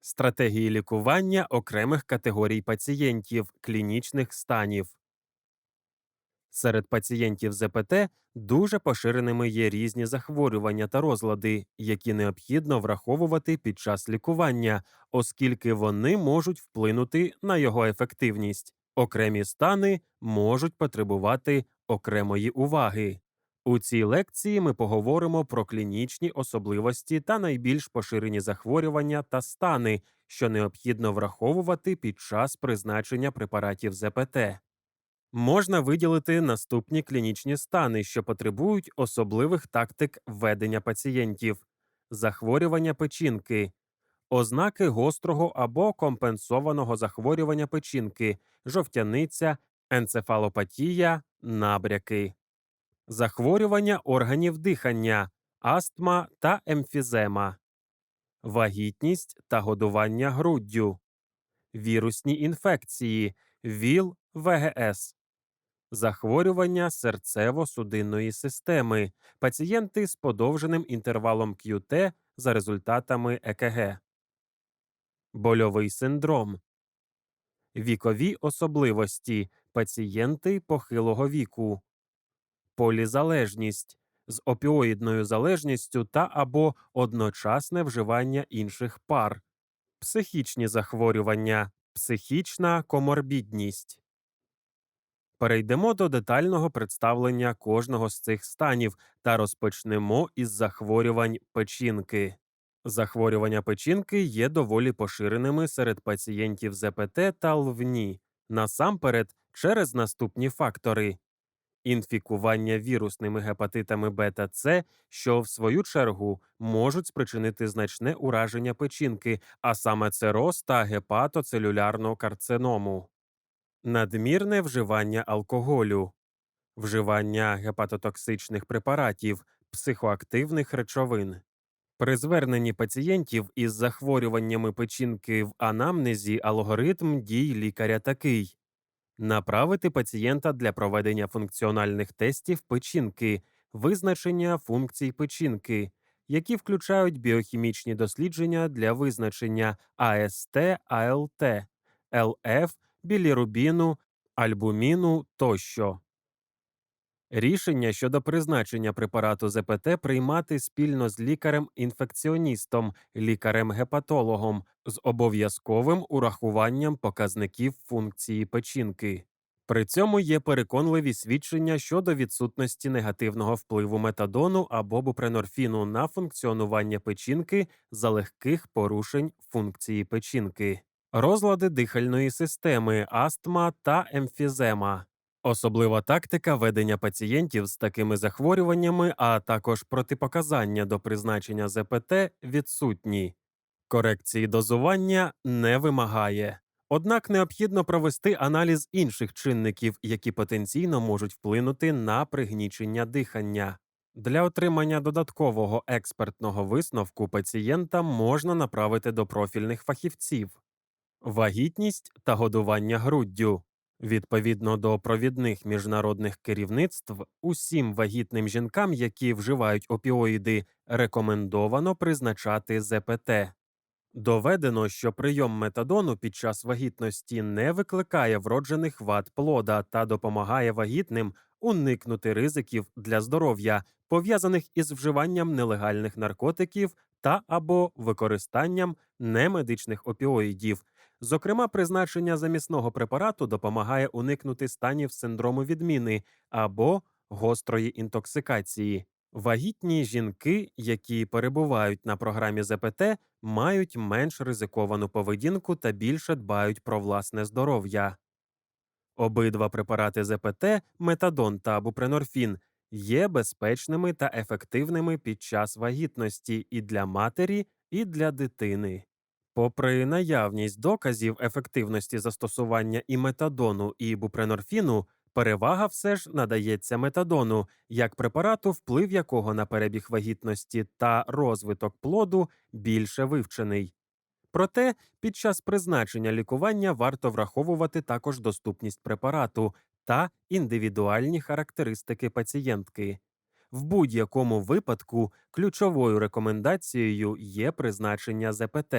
Стратегії лікування окремих категорій пацієнтів клінічних станів. Серед пацієнтів ЗПТ дуже поширеними є різні захворювання та розлади, які необхідно враховувати під час лікування, оскільки вони можуть вплинути на його ефективність. Окремі стани можуть потребувати окремої уваги. У цій лекції ми поговоримо про клінічні особливості та найбільш поширені захворювання та стани, що необхідно враховувати під час призначення препаратів ЗПТ. Можна виділити наступні клінічні стани, що потребують особливих тактик ведення пацієнтів: захворювання печінки, ознаки гострого або компенсованого захворювання печінки, жовтяниця, енцефалопатія, набряки, захворювання органів дихання, астма та емфізема, вагітність та годування груддю, вірусні інфекції, ВІЛ, ВГС захворювання серцево-судинної системи, пацієнти з подовженим інтервалом QT за результатами ЕКГ, больовий синдром, вікові особливості. Пацієнти похилого віку, полізалежність з опіоїдною залежністю та або одночасне вживання інших пар, психічні захворювання, психічна коморбідність. Перейдемо до детального представлення кожного з цих станів та розпочнемо із захворювань печінки. Захворювання печінки є доволі поширеними серед пацієнтів ЗПТ та ЛВНІ, насамперед через наступні фактори: інфікування вірусними гепатитами бета С, що в свою чергу можуть спричинити значне ураження печінки, а саме цироз та гепатоцелюлярну карциному. Надмірне вживання алкоголю, вживання гепатотоксичних препаратів, психоактивних речовин. При зверненні пацієнтів із захворюваннями печінки в анамнезі алгоритм дій лікаря такий: направити пацієнта для проведення функціональних тестів печінки, визначення функцій печінки, які включають біохімічні дослідження для визначення АСТ, АЛТ, ЛФ білірубіну, альбуміну тощо. Рішення щодо призначення препарату ЗПТ приймати спільно з лікарем-інфекціоністом, лікарем-гепатологом з обов'язковим урахуванням показників функції печінки. При цьому є переконливі свідчення щодо відсутності негативного впливу метадону або бупренорфіну на функціонування печінки за легких порушень функції печінки розлади дихальної системи, астма та емфізема. Особлива тактика ведення пацієнтів з такими захворюваннями, а також протипоказання до призначення ЗПТ відсутні. Корекції дозування не вимагає. Однак необхідно провести аналіз інших чинників, які потенційно можуть вплинути на пригнічення дихання. Для отримання додаткового експертного висновку пацієнта можна направити до профільних фахівців. Вагітність та годування груддю. Відповідно до провідних міжнародних керівництв, усім вагітним жінкам, які вживають опіоїди, рекомендовано призначати ЗПТ. Доведено, що прийом метадону під час вагітності не викликає вроджених вад плода та допомагає вагітним уникнути ризиків для здоров'я, пов'язаних із вживанням нелегальних наркотиків та або використанням немедичних опіоїдів. Зокрема, призначення замісного препарату допомагає уникнути станів синдрому відміни або гострої інтоксикації. Вагітні жінки, які перебувають на програмі ЗПТ, мають менш ризиковану поведінку та більше дбають про власне здоров'я. Обидва препарати ЗПТ, метадон та бупренорфін, є безпечними та ефективними під час вагітності і для матері, і для дитини. Попри наявність доказів ефективності застосування і метадону, і бупренорфіну, перевага все ж надається метадону як препарату, вплив якого на перебіг вагітності та розвиток плоду більше вивчений. Проте під час призначення лікування варто враховувати також доступність препарату та індивідуальні характеристики пацієнтки. В будь-якому випадку ключовою рекомендацією є призначення ЗПТ.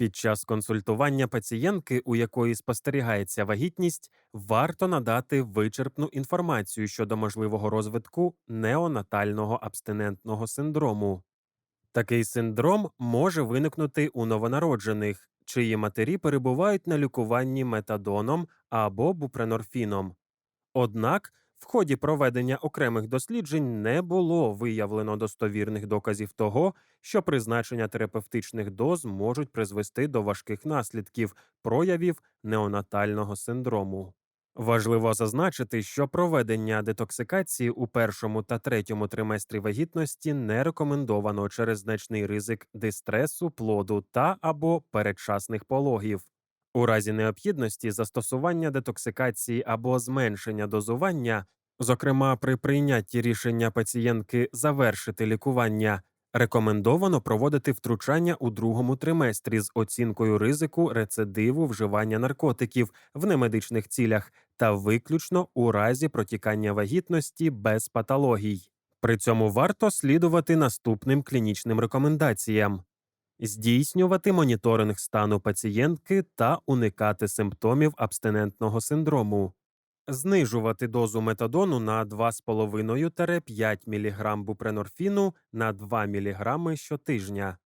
Під час консультування пацієнтки, у якої спостерігається вагітність, варто надати вичерпну інформацію щодо можливого розвитку неонатального абстинентного синдрому. Такий синдром може виникнути у новонароджених, чиї матері перебувають на лікуванні метадоном або бупренорфіном. Однак в ході проведення окремих досліджень не було виявлено достовірних доказів того, що призначення терапевтичних доз можуть призвести до важких наслідків проявів неонатального синдрому. Важливо зазначити, що проведення детоксикації у першому та третьому триместрі вагітності не рекомендовано через значний ризик дистресу, плоду та або передчасних пологів. У разі необхідності застосування детоксикації або зменшення дозування, зокрема при прийнятті рішення пацієнтки завершити лікування, рекомендовано проводити втручання у другому триместрі з оцінкою ризику рецидиву вживання наркотиків в немедичних цілях та виключно у разі протікання вагітності без патологій. При цьому варто слідувати наступним клінічним рекомендаціям здійснювати моніторинг стану пацієнтки та уникати симптомів абстинентного синдрому, знижувати дозу метадону на 2,5-5 мг бупренорфіну на 2 мг щотижня,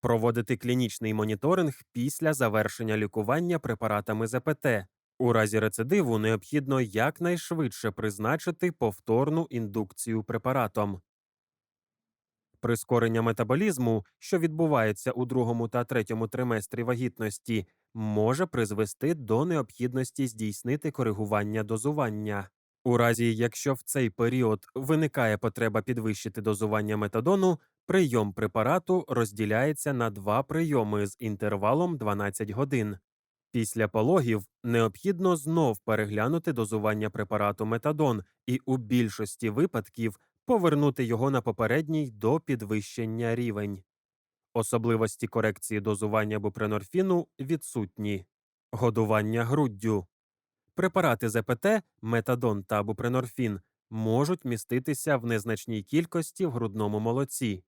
проводити клінічний моніторинг після завершення лікування препаратами ЗПТ. У разі рецидиву необхідно якнайшвидше призначити повторну індукцію препаратом. Прискорення метаболізму, що відбувається у другому та третьому триместрі вагітності, може призвести до необхідності здійснити коригування дозування. У разі, якщо в цей період виникає потреба підвищити дозування метадону, прийом препарату розділяється на два прийоми з інтервалом 12 годин. Після пологів необхідно знов переглянути дозування препарату метадон і у більшості випадків повернути його на попередній до підвищення рівень. Особливості корекції дозування бупренорфіну відсутні. Годування груддю. Препарати ЗПТ, метадон та бупренорфін можуть міститися в незначній кількості в грудному молоці.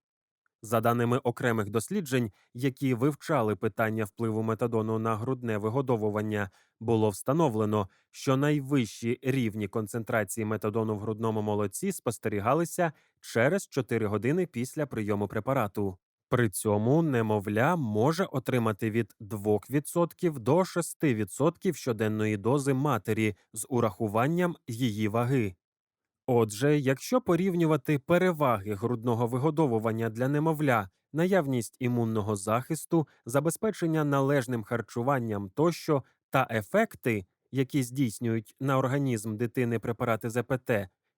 За даними окремих досліджень, які вивчали питання впливу метадону на грудне вигодовування, було встановлено, що найвищі рівні концентрації метадону в грудному молоці спостерігалися через 4 години після прийому препарату. При цьому немовля може отримати від 2% до 6% щоденної дози матері з урахуванням її ваги. Отже, якщо порівнювати переваги грудного вигодовування для немовля, наявність імунного захисту, забезпечення належним харчуванням тощо та ефекти, які здійснюють на організм дитини препарати ЗПТ,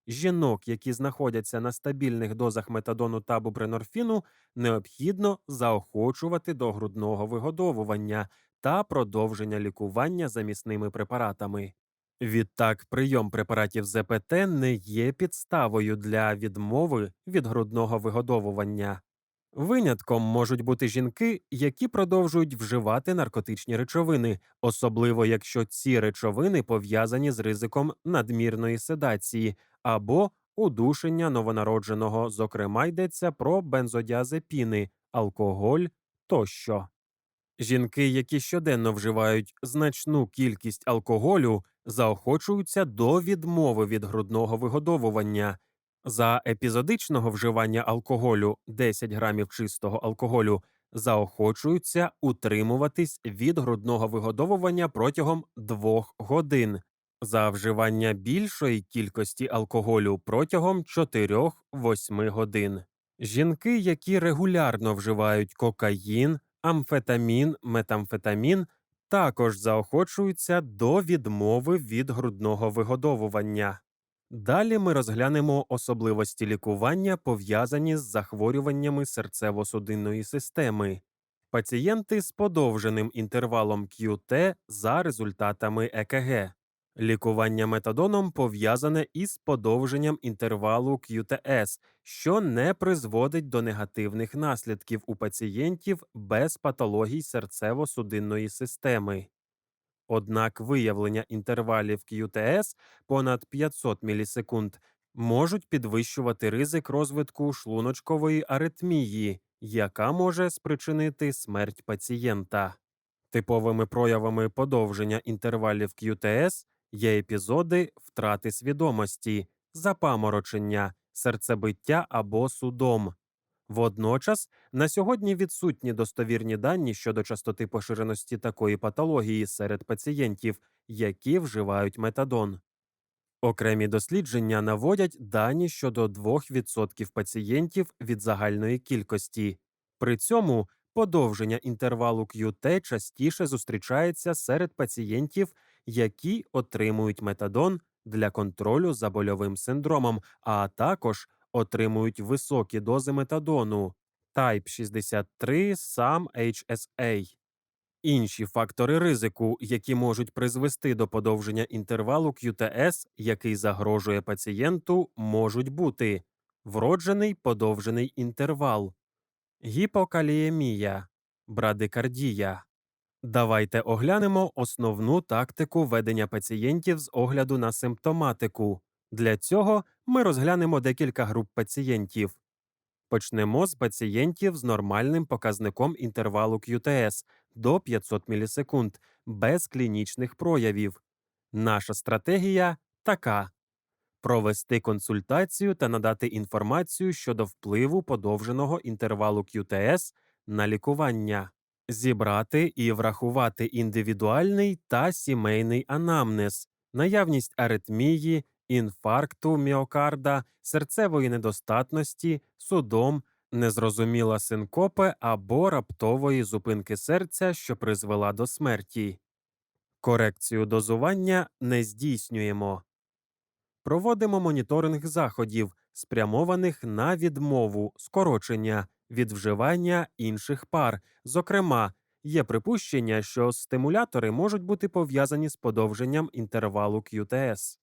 жінок, які знаходяться на стабільних дозах метадону та бубренорфіну, необхідно заохочувати до грудного вигодовування та продовження лікування замісними препаратами. Відтак, прийом препаратів ЗПТ не є підставою для відмови від грудного вигодовування. Винятком можуть бути жінки, які продовжують вживати наркотичні речовини, особливо якщо ці речовини пов'язані з ризиком надмірної седації або удушення новонародженого, зокрема йдеться про бензодіазепіни, алкоголь тощо. Жінки, які щоденно вживають значну кількість алкоголю, заохочуються до відмови від грудного вигодовування. За епізодичного вживання алкоголю 10 грамів чистого алкоголю заохочуються утримуватись від грудного вигодовування протягом 2 годин, за вживання більшої кількості алкоголю протягом 4-8 годин. Жінки, які регулярно вживають кокаїн, амфетамін, метамфетамін, також заохочуються до відмови від грудного вигодовування. Далі ми розглянемо особливості лікування, пов'язані з захворюваннями серцево-судинної системи, пацієнти з подовженим інтервалом QT за результатами ЕКГ. Лікування метадоном пов'язане із подовженням інтервалу QTS, що не призводить до негативних наслідків у пацієнтів без патологій серцево-судинної системи. Однак виявлення інтервалів QTS понад 500 мілісекунд можуть підвищувати ризик розвитку шлуночкової аритмії, яка може спричинити смерть пацієнта. Типовими проявами подовження інтервалів QTS є епізоди втрати свідомості, запаморочення, серцебиття або судом. Водночас на сьогодні відсутні достовірні дані щодо частоти поширеності такої патології серед пацієнтів, які вживають метадон. Окремі дослідження наводять дані щодо 2% пацієнтів від загальної кількості. При цьому подовження інтервалу QT частіше зустрічається серед пацієнтів, які отримують метадон для контролю за больовим синдромом, а також отримують високі дози метадону Type 63 SAM HSA. Інші фактори ризику, які можуть призвести до подовження інтервалу QTS, який загрожує пацієнту, можуть бути вроджений подовжений інтервал, гіпокаліємія, брадикардія. Давайте оглянемо основну тактику ведення пацієнтів з огляду на симптоматику. Для цього ми розглянемо декілька груп пацієнтів. Почнемо з пацієнтів з нормальним показником інтервалу QTS до 500 мілісекунд без клінічних проявів. Наша стратегія така: провести консультацію та надати інформацію щодо впливу подовженого інтервалу QTS на лікування, зібрати і врахувати індивідуальний та сімейний анамнез, наявність аритмії, інфаркту міокарда, серцевої недостатності, судом, незрозуміла синкопи або раптової зупинки серця, що призвела до смерті. Корекцію дозування не здійснюємо. Проводимо моніторинг заходів, спрямованих на відмову, скорочення від вживання інших пар. Зокрема, є припущення, що стимулятори можуть бути пов'язані з подовженням інтервалу QTS.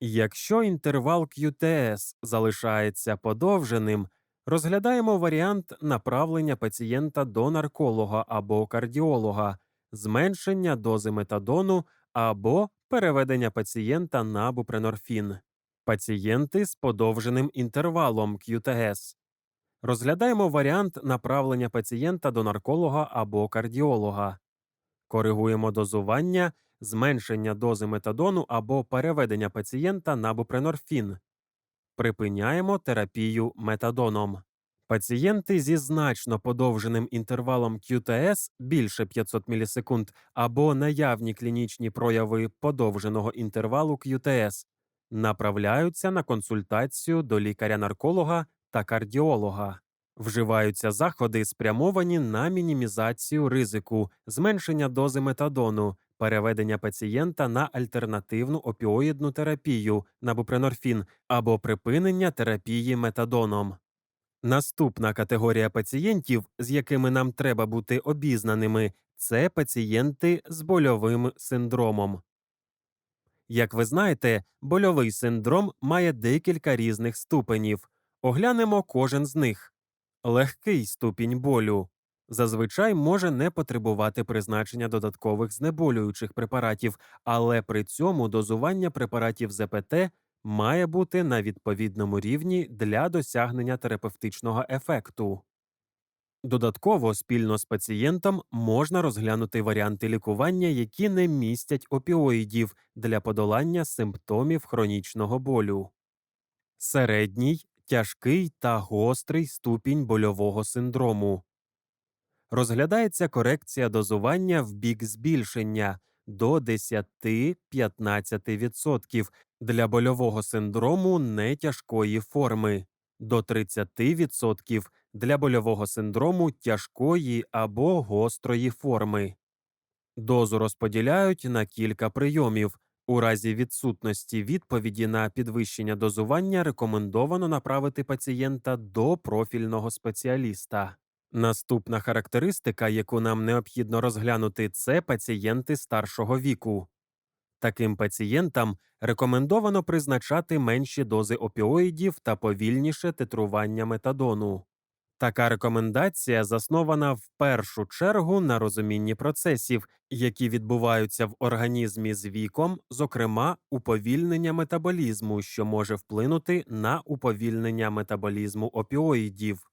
Якщо інтервал QTS залишається подовженим, розглядаємо варіант направлення пацієнта до нарколога або кардіолога, зменшення дози метадону або переведення пацієнта на бупренорфін. Пацієнти з подовженим інтервалом QTS. Розглядаємо варіант направлення пацієнта до нарколога або кардіолога. Коригуємо дозування, зменшення дози метадону або переведення пацієнта на бупренорфін. Припиняємо терапію метадоном. Пацієнти зі значно подовженим інтервалом QTS більше 500 мілісекунд або наявні клінічні прояви подовженого інтервалу QTS направляються на консультацію до лікаря-нарколога та кардіолога. Вживаються заходи, спрямовані на мінімізацію ризику, зменшення дози метадону, переведення пацієнта на альтернативну опіоїдну терапію на або припинення терапії метадоном. Наступна категорія пацієнтів, з якими нам треба бути обізнаними, це пацієнти з больовим синдромом. Як ви знаєте, больовий синдром має декілька різних ступенів. Оглянемо кожен з них. Легкий ступінь болю зазвичай може не потребувати призначення додаткових знеболюючих препаратів, але при цьому дозування препаратів ЗПТ має бути на відповідному рівні для досягнення терапевтичного ефекту. Додатково спільно з пацієнтом можна розглянути варіанти лікування, які не містять опіоїдів для подолання симптомів хронічного болю. Середній, тяжкий та гострий ступінь больового синдрому. Розглядається корекція дозування в бік збільшення до 10-15% для больового синдрому нетяжкої форми, до 30% для больового синдрому тяжкої або гострої форми. Дозу розподіляють на кілька прийомів. У разі відсутності відповіді на підвищення дозування рекомендовано направити пацієнта до профільного спеціаліста. Наступна характеристика, яку нам необхідно розглянути, це пацієнти старшого віку. Таким пацієнтам рекомендовано призначати менші дози опіоїдів та повільніше титрування метадону. Така рекомендація заснована в першу чергу на розумінні процесів, які відбуваються в організмі з віком, зокрема уповільнення метаболізму, що може вплинути на уповільнення метаболізму опіоїдів.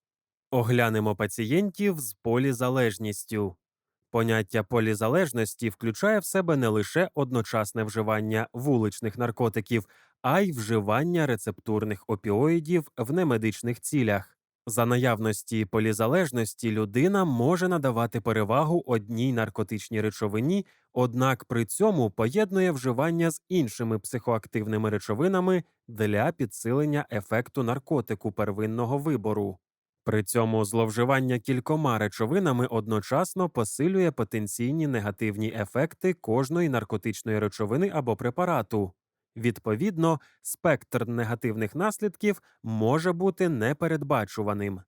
Оглянемо пацієнтів з полізалежністю. Поняття полізалежності включає в себе не лише одночасне вживання вуличних наркотиків, а й вживання рецептурних опіоїдів в немедичних цілях. За наявності полізалежності людина може надавати перевагу одній наркотичній речовині, однак при цьому поєднує вживання з іншими психоактивними речовинами для підсилення ефекту наркотику первинного вибору. При цьому зловживання кількома речовинами одночасно посилює потенційні негативні ефекти кожної наркотичної речовини або препарату. Відповідно, спектр негативних наслідків може бути непередбачуваним.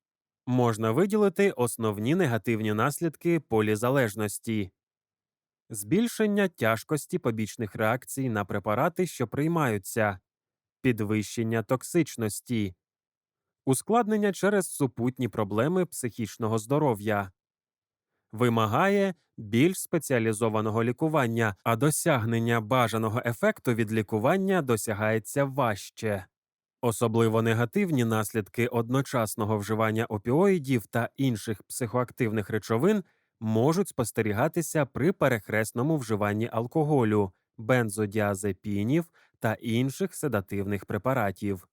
Можна виділити основні негативні наслідки полізалежності, збільшення тяжкості побічних реакцій на препарати, що приймаються, підвищення токсичності, ускладнення через супутні проблеми психічного здоров'я, вимагає більш спеціалізованого лікування, а досягнення бажаного ефекту від лікування досягається важче. Особливо негативні наслідки одночасного вживання опіоїдів та інших психоактивних речовин можуть спостерігатися при перехресному вживанні алкоголю, бензодіазепінів та інших седативних препаратів.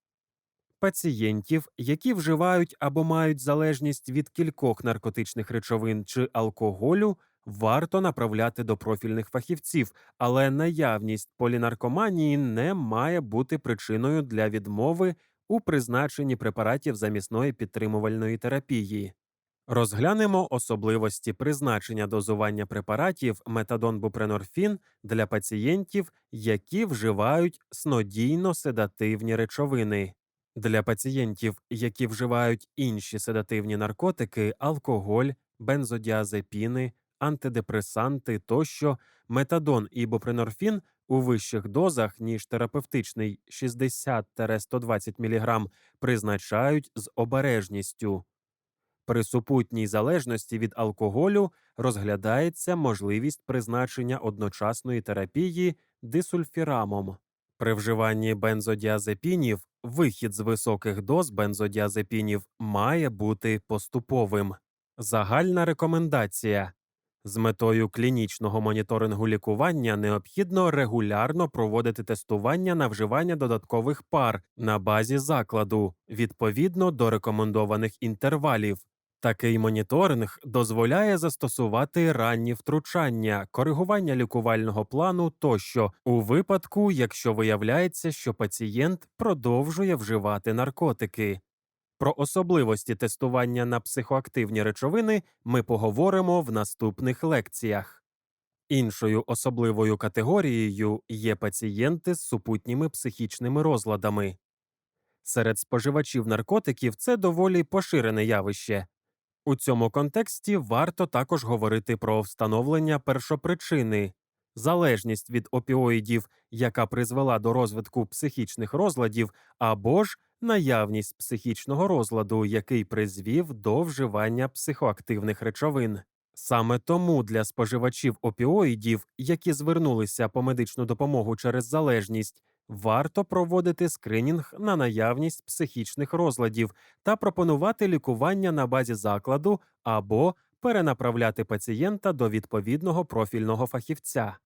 Пацієнтів, які вживають або мають залежність від кількох наркотичних речовин чи алкоголю, варто направляти до профільних фахівців, але наявність полінаркоманії не має бути причиною для відмови у призначенні препаратів замісної підтримувальної терапії. Розглянемо особливості призначення дозування препаратів метадон-бупренорфін для пацієнтів, які вживають снодійно-седативні речовини. Для пацієнтів, які вживають інші седативні наркотики, алкоголь, бензодіазепіни, антидепресанти тощо, метадон і бупренорфін у вищих дозах, ніж терапевтичний 60-120 мг, призначають з обережністю. При супутній залежності від алкоголю розглядається можливість призначення одночасної терапії дисульфірамом. При вживанні бензодіазепінів вихід з високих доз бензодіазепінів має бути поступовим. Загальна рекомендація з метою клінічного моніторингу лікування необхідно регулярно проводити тестування на вживання додаткових пар на базі закладу відповідно до рекомендованих інтервалів. Такий моніторинг дозволяє застосувати ранні втручання, коригування лікувального плану тощо у випадку, якщо виявляється, що пацієнт продовжує вживати наркотики. Про особливості тестування на психоактивні речовини ми поговоримо в наступних лекціях. Іншою особливою категорією є пацієнти з супутніми психічними розладами. Серед споживачів наркотиків це доволі поширене явище. У цьому контексті варто також говорити про встановлення першопричини, залежність від опіоїдів, яка призвела до розвитку психічних розладів, або ж наявність психічного розладу, який призвів до вживання психоактивних речовин. Саме тому для споживачів опіоїдів, які звернулися по медичну допомогу через залежність, варто проводити скринінг на наявність психічних розладів та пропонувати лікування на базі закладу або перенаправляти пацієнта до відповідного профільного фахівця.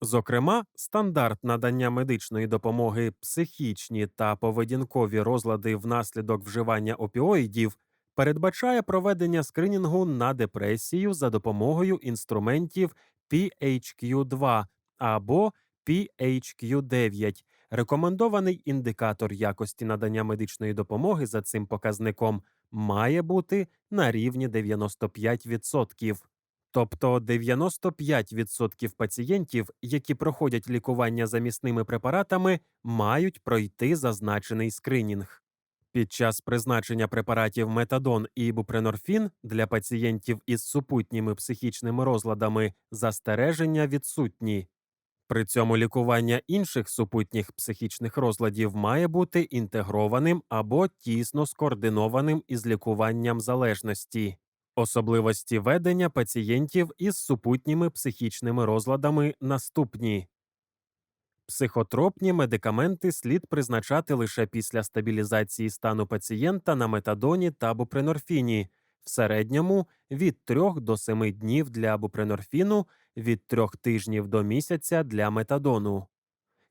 Зокрема, стандарт надання медичної допомоги психічні та поведінкові розлади внаслідок вживання опіоїдів передбачає проведення скринінгу на депресію за допомогою інструментів PHQ-2 або PHQ-9. Рекомендований індикатор якості надання медичної допомоги за цим показником має бути на рівні 95%. Тобто 95% пацієнтів, які проходять лікування замісними препаратами, мають пройти зазначений скринінг. Під час призначення препаратів метадон і бупренорфін для пацієнтів із супутніми психічними розладами застереження відсутні. При цьому лікування інших супутніх психічних розладів має бути інтегрованим або тісно скоординованим із лікуванням залежності. Особливості ведення пацієнтів із супутніми психічними розладами наступні. Психотропні медикаменти слід призначати лише після стабілізації стану пацієнта на метадоні та бупренорфіні, в середньому від 3 до 7 днів для бупренорфіну, від трьох тижнів до місяця для метадону.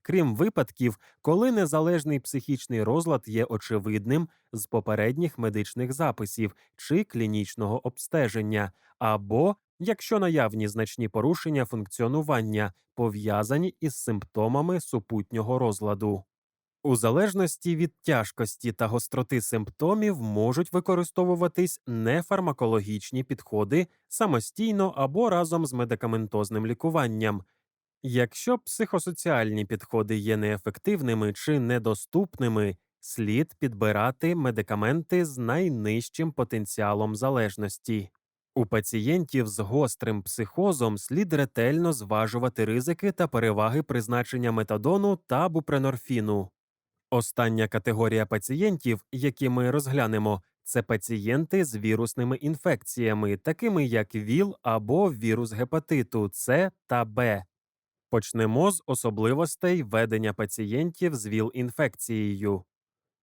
Крім випадків, коли незалежний психічний розлад є очевидним з попередніх медичних записів чи клінічного обстеження, або якщо наявні значні порушення функціонування, пов'язані із симптомами супутнього розладу. У залежності від тяжкості та гостроти симптомів можуть використовуватись нефармакологічні підходи самостійно або разом з медикаментозним лікуванням. Якщо психосоціальні підходи є неефективними чи недоступними, слід підбирати медикаменти з найнижчим потенціалом залежності. У пацієнтів з гострим психозом слід ретельно зважувати ризики та переваги призначення метадону та бупренорфіну. Остання категорія пацієнтів, які ми розглянемо, це пацієнти з вірусними інфекціями, такими як ВІЛ або вірус гепатиту С та Б. Почнемо з особливостей ведення пацієнтів з ВІЛ-інфекцією.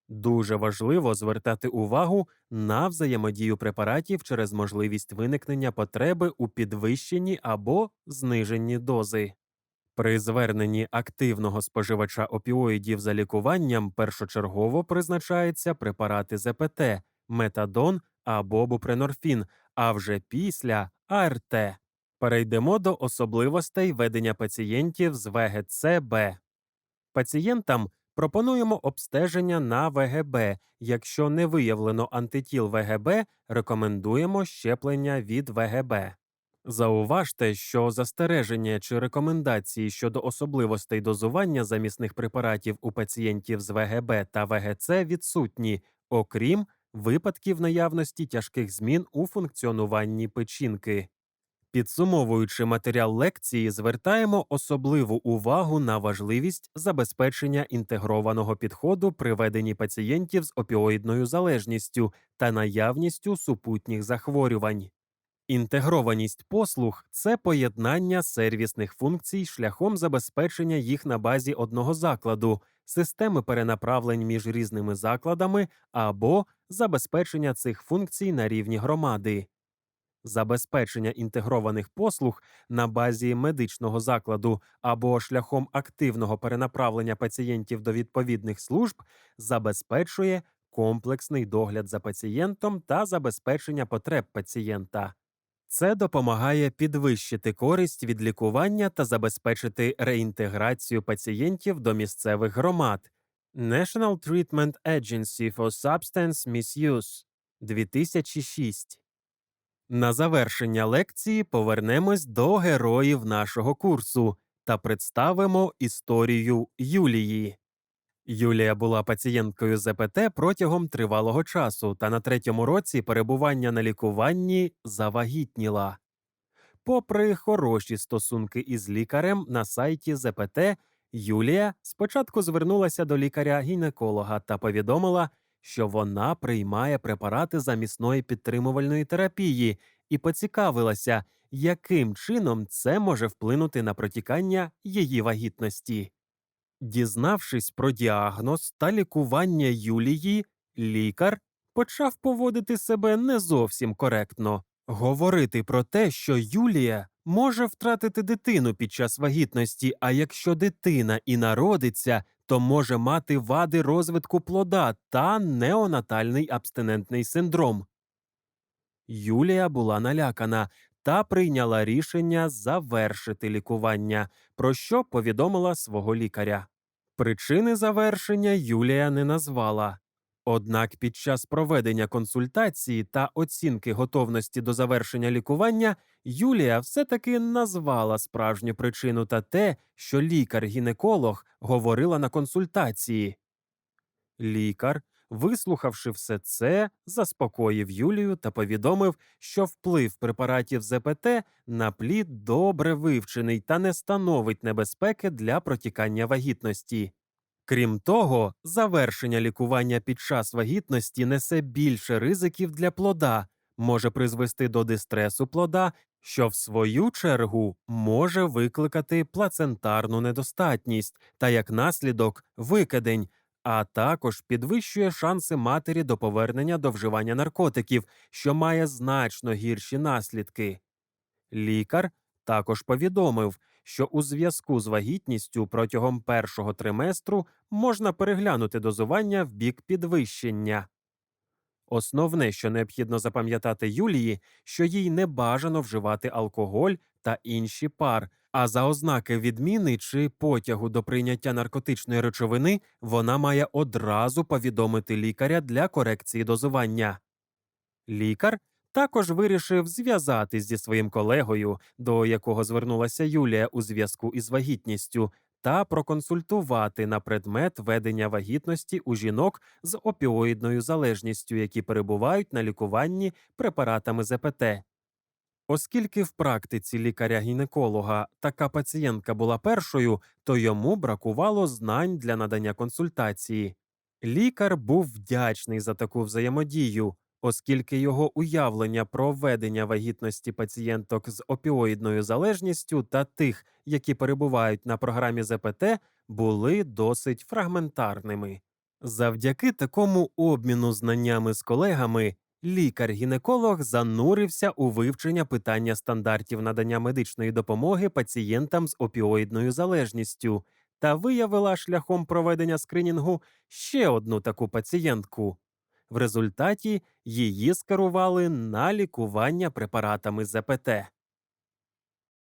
Дуже важливо звертати увагу на взаємодію препаратів через можливість виникнення потреби у підвищенні або зниженні дози. При зверненні активного споживача опіоїдів за лікуванням першочергово призначаються препарати ЗПТ, метадон або бупренорфін, а вже після АРТ. Перейдемо до особливостей ведення пацієнтів з ВГЦ-Б. Пацієнтам пропонуємо обстеження на ВГБ. Якщо не виявлено антитіл ВГБ, рекомендуємо щеплення від ВГБ. Зауважте, що застереження чи рекомендації щодо особливостей дозування замісних препаратів у пацієнтів з ВГБ та ВГЦ відсутні, окрім випадків наявності тяжких змін у функціонуванні печінки. Підсумовуючи матеріал лекції, звертаємо особливу увагу на важливість забезпечення інтегрованого підходу при веденні пацієнтів з опіоїдною залежністю та наявністю супутніх захворювань. Інтегрованість послуг це поєднання сервісних функцій шляхом забезпечення їх на базі одного закладу, системи перенаправлень між різними закладами або забезпечення цих функцій на рівні громади. Забезпечення інтегрованих послуг на базі медичного закладу або шляхом активного перенаправлення пацієнтів до відповідних служб забезпечує комплексний догляд за пацієнтом та забезпечення потреб пацієнта. Це допомагає підвищити користь від лікування та забезпечити реінтеграцію пацієнтів до місцевих громад. National Treatment Agency for Substance Misuse 2006 на завершення лекції повернемось до героїв нашого курсу та представимо історію Юлії. Юлія була пацієнткою ЗПТ протягом тривалого часу та на третьому році перебування на лікуванні завагітніла. Попри хороші стосунки із лікарем на сайті ЗПТ, Юлія спочатку звернулася до лікаря-гінеколога та повідомила, що вона приймає препарати замісної підтримувальної терапії і поцікавилася, яким чином це може вплинути на протікання її вагітності. Дізнавшись про діагноз та лікування Юлії, лікар почав поводити себе не зовсім коректно, говорити про те, що Юлія може втратити дитину під час вагітності, а якщо дитина і народиться, то може мати вади розвитку плода та неонатальний абстинентний синдром. Юлія була налякана та прийняла рішення завершити лікування, про що повідомила свого лікаря. Причини завершення Юлія не назвала. Однак під час проведення консультації та оцінки готовності до завершення лікування Юлія все-таки назвала справжню причину та те, що лікар-гінеколог говорила на консультації. Лікар, вислухавши все це, заспокоїв Юлію та повідомив, що вплив препаратів ЗПТ на плід добре вивчений та не становить небезпеки для протікання вагітності. Крім того, завершення лікування під час вагітності несе більше ризиків для плода, може призвести до дистресу плода, що в свою чергу може викликати плацентарну недостатність та як наслідок викидень, а також підвищує шанси матері до повернення до вживання наркотиків, що має значно гірші наслідки. Лікар також повідомив, що у зв'язку з вагітністю протягом першого триместру можна переглянути дозування в бік підвищення. Основне, що необхідно запам'ятати Юлії, що їй не бажано вживати алкоголь та інші пар, а за ознаки відміни чи потягу до прийняття наркотичної речовини вона має одразу повідомити лікаря для корекції дозування. Лікар також вирішив зв'язатись зі своїм колегою, до якого звернулася Юлія у зв'язку із вагітністю, та проконсультувати на предмет ведення вагітності у жінок з опіоїдною залежністю, які перебувають на лікуванні препаратами ЗПТ. Оскільки в практиці лікаря-гінеколога така пацієнтка була першою, то йому бракувало знань для надання консультації. Лікар був вдячний за таку взаємодію, оскільки його уявлення про ведення вагітності пацієнток з опіоїдною залежністю та тих, які перебувають на програмі ЗПТ, були досить фрагментарними. Завдяки такому обміну знаннями з колегами лікар-гінеколог занурився у вивчення питання стандартів надання медичної допомоги пацієнтам з опіоїдною залежністю та виявила шляхом проведення скринінгу ще одну таку пацієнтку. В результаті її скерували на лікування препаратами ЗПТ.